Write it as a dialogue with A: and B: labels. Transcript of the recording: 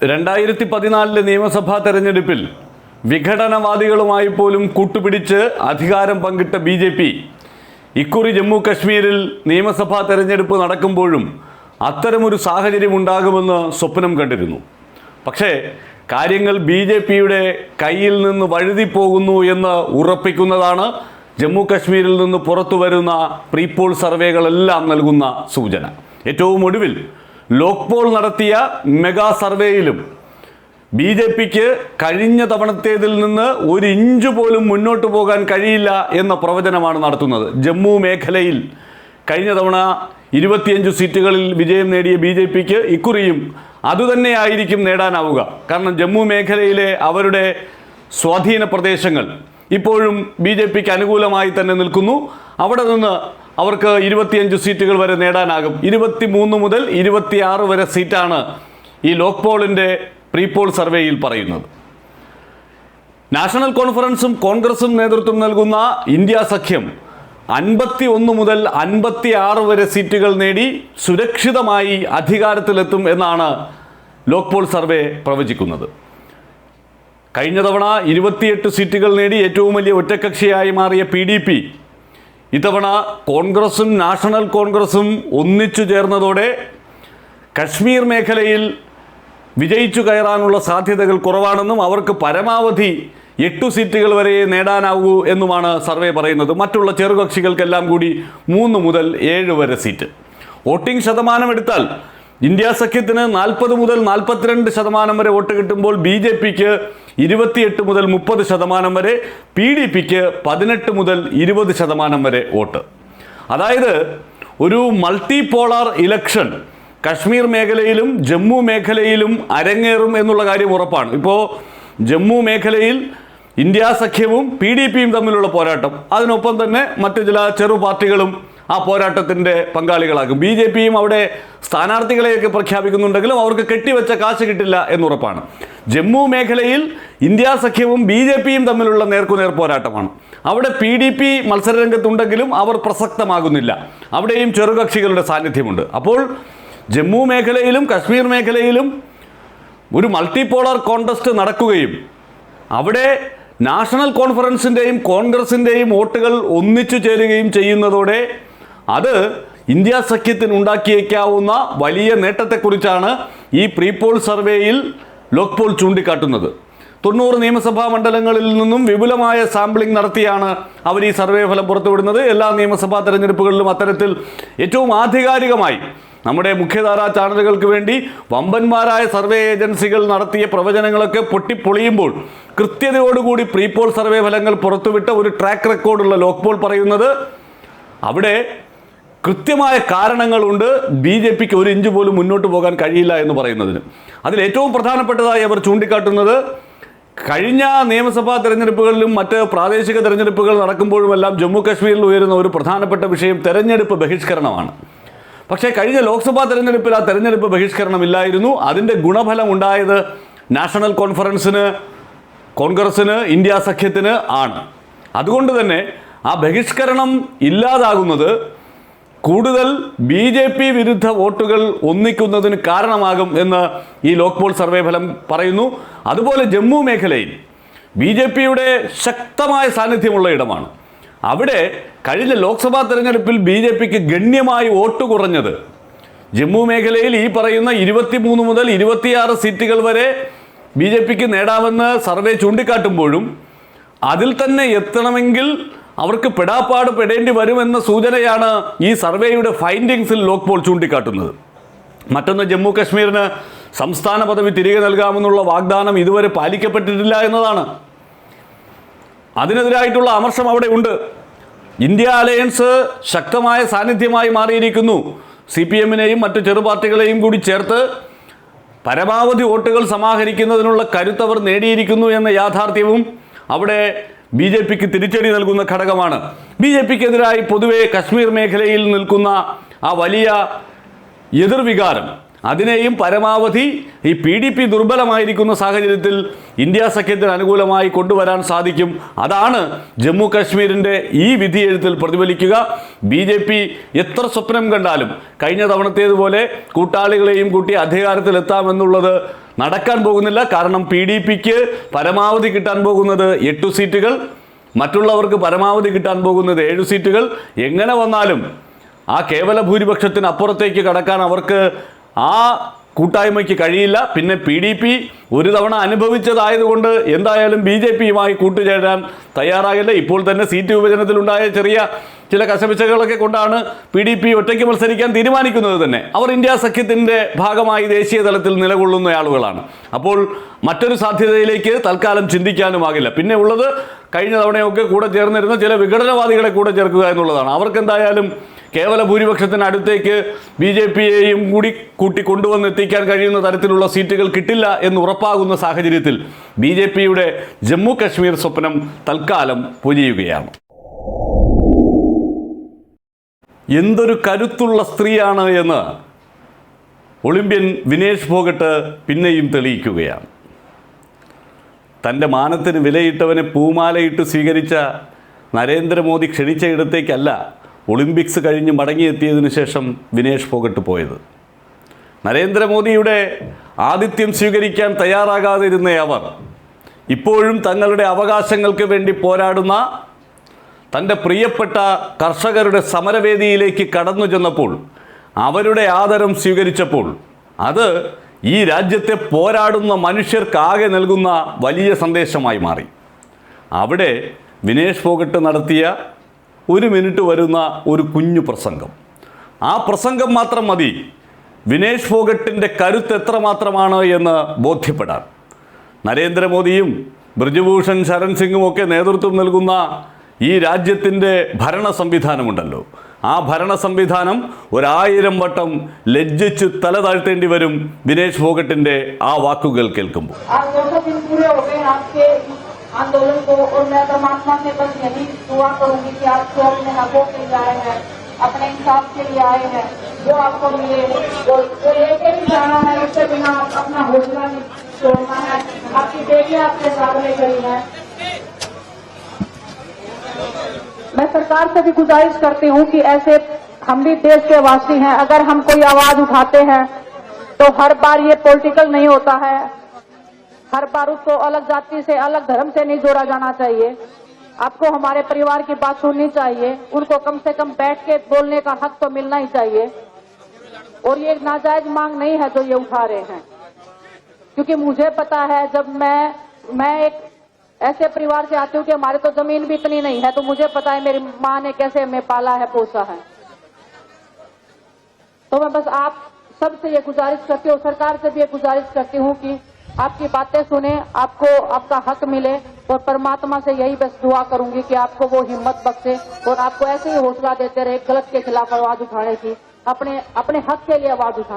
A: രണ്ടായിരത്തി പതിനാലിലെ നിയമസഭാ തെരഞ്ഞെടുപ്പിൽ വിഘടനവാദികളുമായി പോലും കൂട്ടുപിടിച്ച് അധികാരം പങ്കിട്ട ബി ജെ പി ഇക്കുറി ജമ്മു കശ്മീരിൽ നിയമസഭാ തെരഞ്ഞെടുപ്പ് നടക്കുമ്പോഴും അത്തരമൊരു സാഹചര്യം ഉണ്ടാകുമെന്ന് സ്വപ്നം കണ്ടിരുന്നു. പക്ഷേ കാര്യങ്ങൾ ബി ജെ പിയുടെ കയ്യിൽ നിന്ന് വഴുതിപ്പോകുന്നു എന്ന് ഉറപ്പിക്കുന്നതാണ് ജമ്മു കശ്മീരിൽ നിന്ന് പുറത്തു വരുന്ന പ്രീപോൾ സർവേകളെല്ലാം നൽകുന്ന സൂചന. ഏറ്റവും ഒടുവിൽ ലോക്പോൾ നടത്തിയ മെഗാ സർവേയിലും ബി ജെ പിക്ക് കഴിഞ്ഞ തവണത്തേതിൽ നിന്ന് ഒരു ഇഞ്ച് പോലും മുന്നോട്ട് പോകാൻ കഴിയില്ല എന്ന പ്രവചനമാണ് നടത്തുന്നത്. ജമ്മു മേഖലയിൽ കഴിഞ്ഞ തവണ ഇരുപത്തിയഞ്ച് സീറ്റുകളിൽ വിജയം നേടിയ ബി ജെ പിക്ക് ഇക്കുറിയും അതുതന്നെയായിരിക്കും നേടാനാവുക. കാരണം ജമ്മു മേഖലയിലെ അവരുടെ സ്വാധീന പ്രദേശങ്ങൾ ഇപ്പോഴും ബി ജെ പിക്ക് അനുകൂലമായി തന്നെ നിൽക്കുന്നു. അവിടെ നിന്ന് അവർക്ക് ഇരുപത്തിയഞ്ച് സീറ്റുകൾ വരെ നേടാനാകും. ഇരുപത്തി മൂന്ന് മുതൽ ഇരുപത്തിയാറ് വരെ സീറ്റാണ് ഈ ലോക്പോളിന്റെ പ്രീപോൾ സർവേയിൽ പറയുന്നത്. നാഷണൽ കോൺഫറൻസും കോൺഗ്രസും നേതൃത്വം നൽകുന്ന ഇന്ത്യ സഖ്യം അൻപത്തി ഒന്ന് മുതൽ അൻപത്തി ആറ് വരെ സീറ്റുകൾ നേടി സുരക്ഷിതമായി അധികാരത്തിലെത്തും എന്നാണ് ലോക്പോൾ സർവേ പ്രവചിക്കുന്നത്. കഴിഞ്ഞ തവണ ഇരുപത്തിയെട്ട് സീറ്റുകൾ നേടി ഏറ്റവും വലിയ ഒറ്റക്കക്ഷിയായി മാറിയ പി ഇത്തവണ കോൺഗ്രസും നാഷണൽ കോൺഗ്രസും ഒന്നിച്ചു ചേർന്നതോടെ കശ്മീർ മേഖലയിൽ വിജയിച്ചു കയറാനുള്ള സാധ്യതകൾ കുറവാണെന്നും അവർക്ക് പരമാവധി എട്ടു സീറ്റുകൾ വരെ നേടാനാവൂ എന്നുമാണ് സർവേ പറയുന്നത്. മറ്റുള്ള ചെറുകക്ഷികൾക്കെല്ലാം കൂടി മൂന്ന് മുതൽ ഏഴ് വരെ സീറ്റ്. വോട്ടിംഗ് ശതമാനം എടുത്താൽ ഇന്ത്യ സഖ്യത്തിന് നാൽപ്പത് മുതൽ നാൽപ്പത്തിരണ്ട് ശതമാനം വരെ വോട്ട് കിട്ടുമ്പോൾ ബി ജെ പിക്ക് ഇരുപത്തിയെട്ട് മുതൽ മുപ്പത് ശതമാനം വരെ പി ഡി പിക്ക് പതിനെട്ട് മുതൽ ഇരുപത് ശതമാനം വരെ വോട്ട്. അതായത് ഒരു മൾട്ടി പോളാർ ഇലക്ഷൻ കശ്മീർ മേഖലയിലും ജമ്മു മേഖലയിലും അരങ്ങേറും എന്നുള്ള കാര്യം ഉറപ്പാണ്. ഇപ്പോൾ ജമ്മു മേഖലയിൽ ഇന്ത്യ സഖ്യവും പി ഡി പിയും തമ്മിലുള്ള പോരാട്ടം അതിനൊപ്പം തന്നെ മറ്റു ചില ചെറു പാർട്ടികളും ആ പോരാട്ടത്തിന്റെ പങ്കാളികളാകും. ബി ജെ പിയും അവിടെ സ്ഥാനാർത്ഥികളെയൊക്കെ പ്രഖ്യാപിക്കുന്നുണ്ടെങ്കിലും അവർക്ക് കെട്ടിവെച്ച കാശ് കിട്ടില്ല എന്നുറപ്പാണ്. ജമ്മു മേഖലയിൽ ഇന്ത്യ സഖ്യവും ബി ജെ പിയും തമ്മിലുള്ള നേർക്കുനേർ പോരാട്ടമാണ്. അവിടെ പി ഡി പി മത്സരരംഗത്തുണ്ടെങ്കിലും അവർ പ്രസക്തമാകുന്നില്ല. അവിടെയും ചെറുകക്ഷികളുടെ സാന്നിധ്യമുണ്ട്. അപ്പോൾ ജമ്മു മേഖലയിലും കശ്മീർ മേഖലയിലും ഒരു മൾട്ടിപോളർ കോണ്ടസ്റ്റ് നടക്കുകയും അവിടെ നാഷണൽ കോൺഫറൻസിന്റെയും കോൺഗ്രസിന്റെയും വോട്ടുകൾ ഒന്നിച്ചു ചേരുകയും ചെയ്യുന്നതോടെ അത് ഇന്ത്യ സഖ്യത്തിന് ഉണ്ടാക്കിയേക്കാവുന്ന വലിയ നേട്ടത്തെക്കുറിച്ചാണ് ഈ പ്രീപോൾ സർവേയിൽ ലോക്പോൾ ചൂണ്ടിക്കാട്ടുന്നത്. തൊണ്ണൂറ് നിയമസഭാ മണ്ഡലങ്ങളിൽ നിന്നും വിപുലമായ സാമ്പിളിംഗ് നടത്തിയാണ് അവർ ഈ സർവേ ഫലം പുറത്തുവിടുന്നത്. എല്ലാ നിയമസഭാ തെരഞ്ഞെടുപ്പുകളിലും അത്തരത്തിൽ ഏറ്റവും ആധികാരികമായി നമ്മുടെ മുഖ്യധാരാ ചാനലുകൾക്ക് വേണ്ടി വമ്പന്മാരായ സർവേ ഏജൻസികൾ നടത്തിയ പ്രവചനങ്ങളൊക്കെ പൊട്ടിപ്പൊളിയുമ്പോൾ കൃത്യതയോടുകൂടി പ്രീപോൾ സർവേ ഫലങ്ങൾ പുറത്തുവിട്ട ഒരു ട്രാക്ക് റെക്കോർഡുള്ള ലോക്പോൾ പറയുന്നത് അവിടെ കൃത്യമായ കാരണങ്ങളുണ്ട്. ബി ജെ പിക്ക് ഒരു ഇഞ്ച് പോലും മുന്നോട്ട് പോകാൻ കഴിയില്ല എന്ന് പറയുന്നതിന്. അതിൽ ഏറ്റവും പ്രധാനപ്പെട്ടതായി അവർ ചൂണ്ടിക്കാട്ടുന്നത് കഴിഞ്ഞ നിയമസഭാ തെരഞ്ഞെടുപ്പുകളിലും മറ്റ് പ്രാദേശിക തെരഞ്ഞെടുപ്പുകൾ നടക്കുമ്പോഴുമെല്ലാം ജമ്മു കാശ്മീരിൽ ഉയരുന്ന ഒരു പ്രധാനപ്പെട്ട വിഷയം തെരഞ്ഞെടുപ്പ് ബഹിഷ്കരണമാണ്. പക്ഷേ കഴിഞ്ഞ ലോക്സഭാ തെരഞ്ഞെടുപ്പിൽ ആ തെരഞ്ഞെടുപ്പ് ബഹിഷ്കരണമില്ലായിരുന്നു. അതിന്റെ ഗുണഫലം ഉണ്ടായത് നാഷണൽ കോൺഫറൻസിന് കോൺഗ്രസ്സിന് ഇന്ത്യ സഖ്യത്തിന് ആണ്. അതുകൊണ്ട് തന്നെ ആ ബഹിഷ്കരണം ഇല്ലാതാകുന്നത് കൂടുതൽ ബി ജെ പി വിരുദ്ധ വോട്ടുകൾ ഒന്നിക്കുന്നതിന് കാരണമാകും എന്ന് ഈ ലോക്പോൾ സർവേ ഫലം പറയുന്നു. അതുപോലെ ജമ്മു മേഖലയിൽ ബി ജെ പിയുടെ ശക്തമായ സാന്നിധ്യമുള്ള ഇടമാണ്. അവിടെ കഴിഞ്ഞ ലോക്സഭാ തെരഞ്ഞെടുപ്പിൽ ബി ജെ പിക്ക് ഗണ്യമായി വോട്ട് കുറഞ്ഞത്. ജമ്മു മേഖലയിൽ ഈ പറയുന്ന ഇരുപത്തിമൂന്ന് മുതൽ ഇരുപത്തിയാറ് സീറ്റുകൾ വരെ ബി ജെ പിക്ക് നേടാമെന്ന് സർവേ ചൂണ്ടിക്കാട്ടുമ്പോഴും അതിൽ തന്നെ എത്തണമെങ്കിൽ അവർക്ക് പെടാപ്പാട് പെടേണ്ടി വരുമെന്ന സൂചനയാണ് ഈ സർവേയുടെ ഫൈൻഡിങ്സിൽ ലോക്പോൾ ചൂണ്ടിക്കാട്ടുന്നത്. മറ്റൊന്ന് ജമ്മു കശ്മീരിന് സംസ്ഥാന പദവി തിരികെ നൽകാമെന്നുള്ള വാഗ്ദാനം ഇതുവരെ പാലിക്കപ്പെട്ടിട്ടില്ല എന്നതാണ്. അതിനെതിരായിട്ടുള്ള അമർഷം അവിടെ ഉണ്ട്. ഇന്ത്യ അലയൻസ് ശക്തമായ സാന്നിധ്യമായി മാറിയിരിക്കുന്നു. സി പി എമ്മിനെയും മറ്റു ചെറുപാർട്ടികളെയും കൂടി ചേർത്ത് പരമാവധി വോട്ടുകൾ സമാഹരിക്കുന്നതിനുള്ള കരുത്തവർ നേടിയിരിക്കുന്നു എന്ന യാഥാർത്ഥ്യവും അവിടെ ബി ജെ പിക്ക് തിരിച്ചടി നൽകുന്ന ഘടകമാണ്. ബി ജെ പിക്കെതിരായി പൊതുവെ കശ്മീർ മേഖലയിൽ നിൽക്കുന്ന ആ വലിയ എതിർവികാരം അതിനെയും പരമാവധി ഈ പി ഡി പി ദുർബലമായിരിക്കുന്ന സാഹചര്യത്തിൽ ഇന്ത്യ സഖ്യത്തിന് അനുകൂലമായി കൊണ്ടുവരാൻ സാധിക്കും. അതാണ് ജമ്മു കാശ്മീരിന്റെ ഈ വിധിയെഴുത്തിൽ പ്രതിഫലിക്കുക. ബി ജെ പി എത്ര സ്വപ്നം കണ്ടാലും കഴിഞ്ഞ തവണത്തേതുപോലെ കൂട്ടാളികളെയും കൂട്ടി അധികാരത്തിലെത്താമെന്നുള്ളത് നടക്കാൻ പോകുന്നില്ല. കാരണം പി ഡി പിക്ക് പരമാവധി കിട്ടാൻ പോകുന്നത് എട്ടു സീറ്റുകൾ. മറ്റുള്ളവർക്ക് പരമാവധി കിട്ടാൻ പോകുന്നത് ഏഴു സീറ്റുകൾ. എങ്ങനെ വന്നാലും ആ കേവല ഭൂരിപക്ഷത്തിന് അപ്പുറത്തേക്ക് കടക്കാൻ അവർക്ക് ആ കൂട്ടായ്മയ്ക്ക് കഴിയില്ല. പിന്നെ പി ഡി പി ഒരു തവണ അനുഭവിച്ചതായതുകൊണ്ട് എന്തായാലും ബി ജെ പിയുമായി കൂട്ടുചേരാൻ തയ്യാറാകില്ല ഇപ്പോൾ തന്നെ സീറ്റ് വിഭജനത്തിലുണ്ടായ ചെറിയ ചില കശപിശകളൊക്കെ കൊണ്ടാണ് പി ഡി പി ഒറ്റയ്ക്ക് മത്സരിക്കാൻ തീരുമാനിക്കുന്നത് തന്നെ. അവർ ഇന്ത്യ സഖ്യത്തിന്റെ ഭാഗമായി ദേശീയ തലത്തിൽ നിലകൊള്ളുന്ന ആളുകളാണ്. അപ്പോൾ മറ്റൊരു സാധ്യതയിലേക്ക് തൽക്കാലം ചിന്തിക്കാനുമാകില്ല പിന്നെ ഉള്ളത് കഴിഞ്ഞ തവണയൊക്കെ കൂടെ ചേർന്നിരുന്ന ചില വിഘടനവാദികളെ കൂടെ ചേർക്കുക എന്നുള്ളതാണ്. അവർക്കെന്തായാലും കേവല ഭൂരിപക്ഷത്തിന് അടുത്തേക്ക് ബി ജെ പിയെയും കൂടി കൂട്ടി കൊണ്ടുവന്ന് എത്തിക്കാൻ കഴിയുന്ന തരത്തിലുള്ള സീറ്റുകൾ കിട്ടില്ല എന്ന് ഉറപ്പാകുന്ന സാഹചര്യത്തിൽ ബി ജെ പിയുടെ ജമ്മു കശ്മീർ സ്വപ്നം തൽക്കാലം പൊലിയുകയാണ്. എന്തൊരു കരുത്തുള്ള സ്ത്രീയാണ് എന്ന് ഒളിമ്പ്യൻ വിനേഷ് ഫോഗട്ട് പിന്നെയും തെളിയിക്കുകയാണ്. തന്റെ മാനത്തിന് വിലയിട്ടവനെ പൂമാലയിട്ട് സ്വീകരിച്ച നരേന്ദ്രമോദി ക്ഷണിച്ച ഇടത്തേക്കല്ല ഒളിമ്പിക്സ് കഴിഞ്ഞ് മടങ്ങിയെത്തിയതിനു ശേഷം വിനേഷ് ഫോഗട്ട് പോയത്. നരേന്ദ്രമോദിയുടെ ആതിഥ്യം സ്വീകരിക്കാൻ തയ്യാറാകാതിരുന്ന അവർ. ഇപ്പോഴും തങ്ങളുടെ അവകാശങ്ങൾക്ക് വേണ്ടി പോരാടുന്ന തന്റെ പ്രിയപ്പെട്ട കർഷകരുടെ സമരവേദിയിലേക്ക് കടന്നു ചെന്നപ്പോൾ അവരുടെ ആദരം സ്വീകരിച്ചപ്പോൾ അത് ഈ രാജ്യത്തെ പോരാടുന്ന മനുഷ്യർക്കാകെ നൽകുന്ന വലിയ സന്ദേശമായി മാറി. അവിടെ വിനേഷ് ഫോഗട്ട് നടത്തിയ ഒരു മിനിറ്റ് വരുന്ന ഒരു കുഞ്ഞു പ്രസംഗം. ആ പ്രസംഗം മാത്രം മതി. വിനേഷ് ഫോഗട്ടിന്റെ കരുത്ത് എത്രമാത്രമാണ് എന്ന് ബോധ്യപ്പെടാൻ. നരേന്ദ്രമോദിയും ബ്രിജഭൂഷൺ ശരൺ സിംഗും ഒക്കെ നേതൃത്വം നൽകുന്ന ഈ രാജ്യത്തിൻ്റെ ഭരണ സംവിധാനമുണ്ടല്ലോ ആ ഭരണ സംവിധാനം ഒരായിരം വട്ടം ലജ്ജിച്ച് തല താഴ്ത്തേണ്ടി വരും വിനേഷ് ഫോഗട്ടിൻ്റെ ആ വാക്കുകൾ കേൾക്കുമ്പോൾ
B: आज दो सौ दिन पूरे हो गए आपके इस आंदोलन को और मैं परमात्मा से बस यही दुआ करूंगी कि आप जो अपने हकों के लिए आए हैं अपने इंसाफ के लिए आए हैं जो आपको मिले और जो लेके भी जाना है उसके बिना आप अपना हौसला नहीं छोड़ना है आपकी बेटियां आपके सामने खड़ी हैं मैं सरकार से भी गुजारिश करती हूँ कि ऐसे हम भी देश के वासी हैं। अगर हम कोई आवाज़ उठाते हैं तो हर बार ये पॉलिटिकल नहीं होता है। हर बार उसको अलग जाति से, अलग धर्म से नहीं जोड़ा जाना चाहिए। आपको हमारे परिवार की बात सुननी चाहिए। उनको कम से कम बैठ के बोलने का हक तो मिलना ही चाहिए। और ये एक नाजायज मांग नहीं है जो ये उठा रहे हैं। क्योंकि मुझे पता है, जब मैं मैं एक ऐसे परिवार से आती हूँ कि हमारे तो ज़मीन भी इतनी नहीं है तो मुझे पता है मेरी माँ ने कैसे हमें पाला है, पोसा है। तो मैं बस आप सबसे ये गुजारिश करती हूँ, सरकार से भी ये गुजारिश करती हूँ कि आपकी बातें सुने, आपको आपका हक मिले, और परमात्मा से यही बस दुआ करूँगी कि आपको वो हिम्मत बख्शे, और आपको ऐसे ही हौसला देते रहे, गलत के खिलाफ आवाज़ उठाने की, अपने अपने हक के लिए आवाज़ उठाने